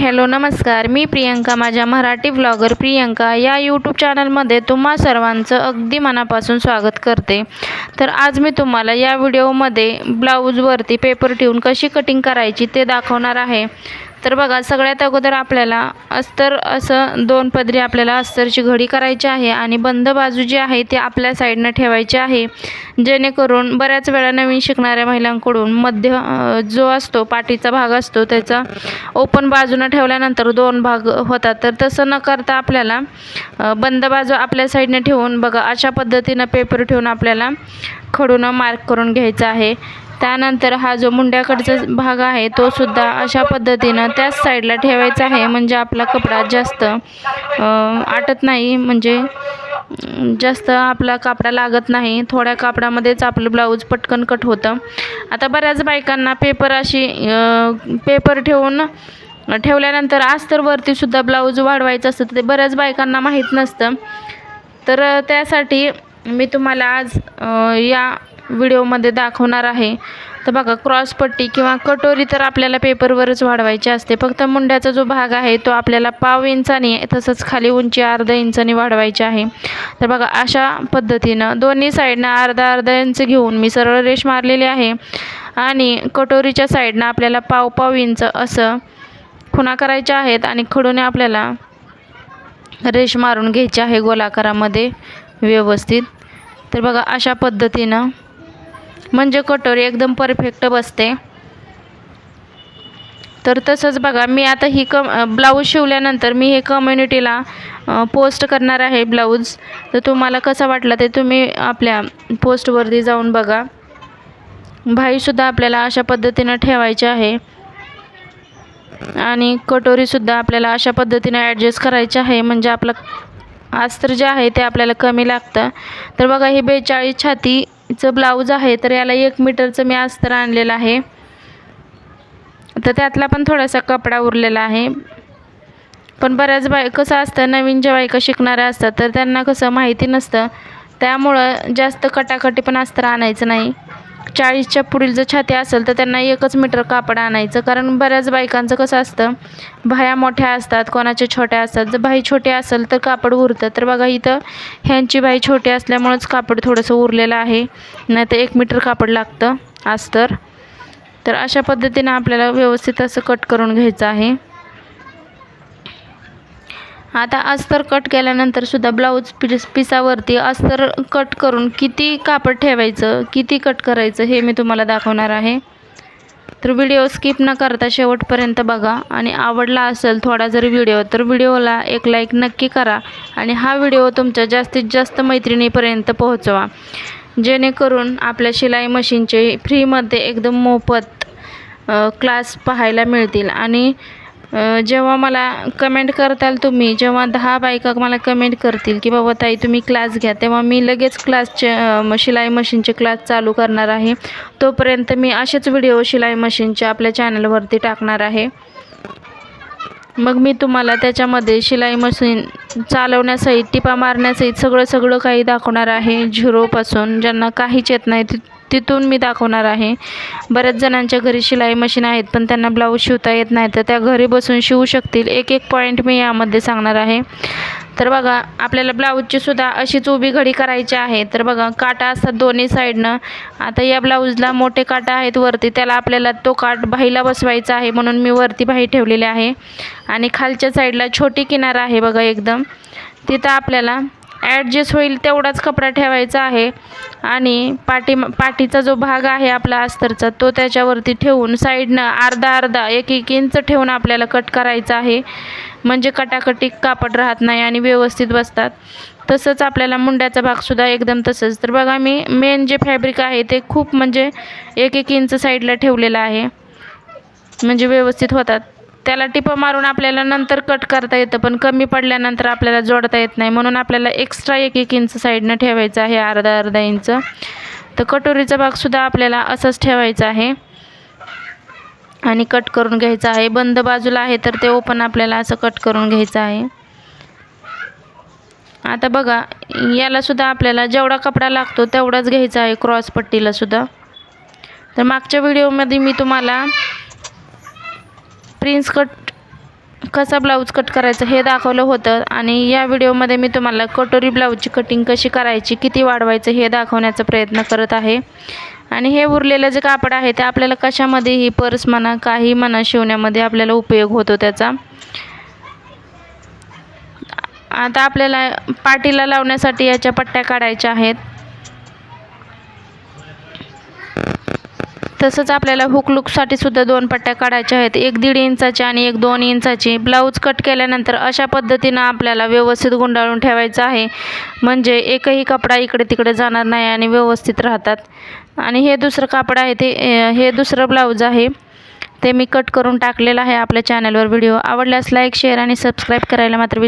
Hello नमस्कार. मी प्रियंका माझ्या Marathi vlogger Priyanka. या यूट्यूब चॅनलमध्ये तुम्हा सर्वांचं अगदी मनापासून स्वागत करते. तर आज मी तुम्हाला या व्हिडिओमध्ये ब्लाऊजवरती पेपर ठेवून कशी कटिंग करायची ते दाखवणार आहे. तर बघा सगळ्यात अगोदर आपल्याला अस्तर असं दोन पदरी आपल्याला अस्तरची घडी करायची आहे आणि बंद बाजू जी आहे ती आपल्या साईडनं ठेवायची आहे. जेणेकरून बऱ्याच वेळा नवीन शिकणाऱ्या महिलांकडून मध्य जो असतो पाठीचा भाग असतो त्याचा ओपन बाजूनं ठेवल्यानंतर दोन भाग होतात. तर तसं न करता आपल्याला बंद बाजू आपल्या साईडने ठेवून बघा अशा पद्धतीनं पेपर ठेवून आपल्याला खडूनं मार्क करून घ्यायचं आहे. त्यानंतर हा जो मुंड्याकडचा भाग आहे तो सुद्धा अशा पद्धतीनं त्याच साईडला ठेवायचा आहे. म्हणजे आपला कपडा जास्त आटत नाही. म्हणजे जास्त आपला कापडा लागत नाही. थोड्या कापडामध्येच आपलं ब्लाऊज पटकन कट होतं. आता बऱ्याच बायकांना पेपर अशी पेपर ठेवून ठेवल्यानंतर अस्तरवरती सुद्धा ब्लाऊज वाढवायचं असतं. ते बऱ्याच बायकांना माहीत नसतं. तर त्यासाठी मी तुम्हाला आज या व्हिडिओमध्ये दाखवणार आहे. तर बघा क्रॉसपट्टी किंवा कटोरी तर आपल्याला पेपरवरच वाढवायची असते. फक्त मुंड्याचा जो भाग आहे तो आपल्याला पाव इंचाने तसंच खाली उंची अर्धा इंचाने वाढवायची आहे. तर बघा अशा पद्धतीनं दोन्ही साईडनं अर्धा अर्धा इंच घेऊन मी सरळ रेष मारलेली आहे. आणि कटोरीच्या साईडनं आपल्याला पाव पाव इंच असं खुणा करायच्या आहेत आणि खडूने आपल्याला रेष मारून घ्यायची आहे गोलाकारामध्ये व्यवस्थित. तर बघा अशा पद्धतीनं म्हणजे कटोरी एकदम परफेक्ट बसते. तर तसंच बघा मी आता ही क ब्लाऊज शिवल्यानंतर मी हे कम्युनिटीला पोस्ट करणार आहे ब्लाऊज तर तुम्हाला कसा वाटला ते तुम्ही आपल्या पोस्टवरती जाऊन बघा. भाईसुद्धा आपल्याला अशा पद्धतीनं ठेवायचे आहे. आणि कटोरीसुद्धा आपल्याला अशा पद्धतीने ॲडजस्ट करायची आहे. म्हणजे आपलं अस्तर जे आहे ते आपल्याला कमी लागतं. तर बघा ही बेचाळीस छाती चं ब्लाऊज आहे तर याला एक मीटरचं मी अस्तर आणलेलं आहे. तर त्यातला पण थोडासा कपडा उरलेला आहे. पण बऱ्याच बाय कसं असतं नवीन ज्या बायका शिकणाऱ्या असतात तर त्यांना कसं माहिती नसतं. त्यामुळं जास्त कटाकटी पण अस्तर आणायचं नाही. चाळीसच्या पुढील जर छाती असेल तर त्यांना एकच मीटर कापड आणायचं. कारण बऱ्याच बायकांचं कसं असतं बाह्या मोठ्या असतात कोणाच्या छोट्या असतात. जर भाई छोटे असेल तर कापड उरतं. तर बघा इथं ह्यांची भाई छोटी असल्यामुळंच कापड थोडंसं उरलेलं आहे. नाही तर एक मीटर कापड लागतं आज तर अशा पद्धतीनं आपल्याला व्यवस्थित असं कट करून घ्यायचं आहे. आता अस्तर कट केल्यानंतर सुद्धा ब्लाऊज पीस पिसावरती अस्तर कट करून किती कापड ठेवायचं किती कट करायचं हे मी तुम्हाला दाखवणार आहे. तर व्हिडिओ स्किप न करता शेवटपर्यंत बघा. आणि आवडला असेल थोडा जरी व्हिडिओ तर व्हिडिओला एक लाईक नक्की करा. आणि हा व्हिडिओ तुमच्या जास्तीत जास्त मैत्रिणीपर्यंत पोहोचवा. जेणेकरून आपल्या शिलाई मशीनचे फ्रीमध्ये एकदम मोफत क्लास पाहायला मिळतील. आणि जेव्हा मला कमेंट करताल तुम्ही जेव्हा दहा बायका मला कमेंट करतील की बाबा ताई तुम्ही क्लास घ्या. तेव्हा मी लगेच क्लासचे शिलाई मशीनचे क्लास चालू करणार आहे. तोपर्यंत मी असेच व्हिडिओ शिलाई मशीनचे आपल्या चॅनलवरती टाकणार आहे. मग मी तुम्हाला त्याच्यामध्ये शिलाई मशीन चालवण्यासहित टिपा मारण्यासहित सगळं सगळं काही दाखवणार आहे. झिरोपासून ज्यांना काहीच येत नाही तिथून मी दाखवणार आहे. बऱ्याच जणांच्या घरी शिलाई मशीन आहेत पण त्यांना ब्लाऊज शिवता येत नाही तर त्या घरी बसून शिवू शकतील. एक एक पॉईंट मी यामध्ये सांगणार आहे. तर बघा आपल्याला ब्लाऊजची सुद्धा अशीच उभी घडी करायची आहे. तर बघा काटा असतात दोन्ही साईडनं आता या ब्लाऊजला मोठे काटा आहेत वरती. त्याला आपल्याला तो काठ बाहीला बसवायचा आहे म्हणून मी वरती बाही ठेवलेली आहे. आणि खालच्या साईडला छोटी किनार आहे बघा एकदम. तिथं आपल्याला ॲडजस्ट होईल तेवढाच कपडा ठेवायचा आहे. आणि पाठी पाठीचा जो भाग आहे आपला अस्तरचा तो त्याच्यावरती ठेवून साईडनं अर्धा अर्धा एक एक इंच ठेवून आपल्याला कट करायचा आहे. म्हणजे कटाकटी कापड राहत नाही आणि व्यवस्थित बसतात. तसंच आपल्याला मुंड्याचा भागसुद्धा एकदम तसंच. तर बघा मी मेन जे फॅब्रिक आहे ते खूप म्हणजे एक एक इंच साईडला ठेवलेलं आहे. म्हणजे व्यवस्थित होतात. त्याला टिपं मारून आपल्याला नंतर कट करता येतं पण कमी पडल्यानंतर आपल्याला जोडता येत नाही. म्हणून आपल्याला एक्स्ट्रा एक एक इंच साईडनं ठेवायचं आहे अर्धा अर्धा इंच तर कटोरीचा भागसुद्धा आपल्याला असंच ठेवायचा आहे. आणि कट करून घ्यायचं आहे. बंद बाजूला आहे तर ते ओपन आपल्याला असं कट करून घ्यायचं आहे. आता बघा यालासुद्धा आपल्याला जेवढा कपडा लागतो तेवढाच घ्यायचा आहे क्रॉस पट्टीलासुद्धा तर मागच्या व्हिडिओमध्ये मी तुम्हाला प्रिन्स कट कसा ब्लाऊज कट करायचं हे दाखवलं होतं. आणि या व्हिडिओमध्ये मी तुम्हाला कटोरी ब्लाऊजची कटिंग कशी करायची किती वाढवायचं हे दाखवण्याचा प्रयत्न करत आहे. आणि हे उरलेलं जे कापड आहे ते आपल्याला कशामध्येही पर्स म्हणा काही म्हणा शिवण्यामध्ये आपल्याला उपयोग होतो त्याचा. आता आपल्याला पाटीला लावण्यासाठी याच्या पट्ट्या काढायच्या आहेत. तसंच आपल्याला हुक लुकसाठी सुद्धा दोन पट्ट्या काढायच्या आहेत. एक दीड इंचाची आणि एक दोन इंचाची. ब्लाऊज कट केल्यानंतर अशा पद्धतीनं आपल्याला व्यवस्थित गुंडाळून ठेवायचं आहे. म्हणजे एकही कपडा इकडे तिकडे जाणार नाही आणि व्यवस्थित राहतात. आणि हे दुसरं कापड आहे ते हे दुसरं ब्लाऊज आहे. ते मी कट करून टाकलेलं आहे आपल्या चॅनलवर व्हिडिओ आवडल्यास लाईक शेअर आणि सबस्क्राईब करायला मात्र विसरू